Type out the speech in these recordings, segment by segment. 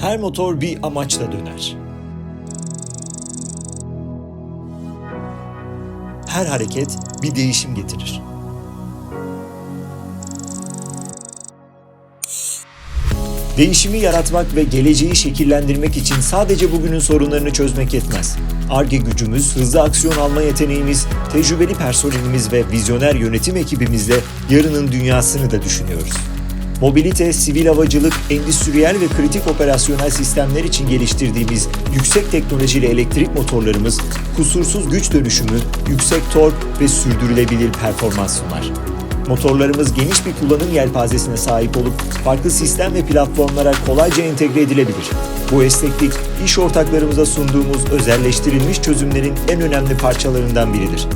Her motor bir amaçla döner. Her hareket bir değişim getirir. Değişimi yaratmak ve geleceği şekillendirmek için sadece bugünün sorunlarını çözmek yetmez. ARGE gücümüz, hızlı aksiyon alma yeteneğimiz, tecrübeli personelimiz ve vizyoner yönetim ekibimizle yarının dünyasını da düşünüyoruz. Mobilite, sivil havacılık, endüstriyel ve kritik operasyonel sistemler için geliştirdiğimiz yüksek teknolojili elektrik motorlarımız kusursuz güç dönüşümü, yüksek tork ve sürdürülebilir performans sunar. Motorlarımız geniş bir kullanım yelpazesine sahip olup farklı sistem ve platformlara kolayca entegre edilebilir. Bu esneklik iş ortaklarımıza sunduğumuz özelleştirilmiş çözümlerin en önemli parçalarından biridir.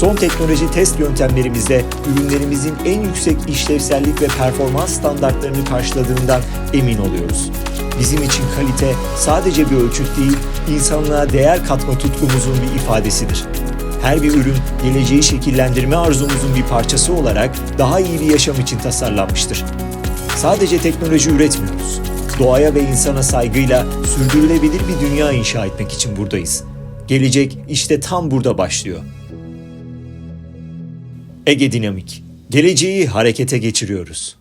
Son teknoloji test yöntemlerimizde ürünlerimizin en yüksek işlevsellik ve performans standartlarını karşıladığından emin oluyoruz. Bizim için kalite sadece bir ölçüt değil, insanlığa değer katma tutkumuzun bir ifadesidir. Her bir ürün geleceği şekillendirme arzumuzun bir parçası olarak daha iyi bir yaşam için tasarlanmıştır. Sadece teknoloji üretmiyoruz. Doğaya ve insana saygıyla sürdürülebilir bir dünya inşa etmek için buradayız. Gelecek işte tam burada başlıyor. Ege Dinamik. Geleceği harekete geçiriyoruz.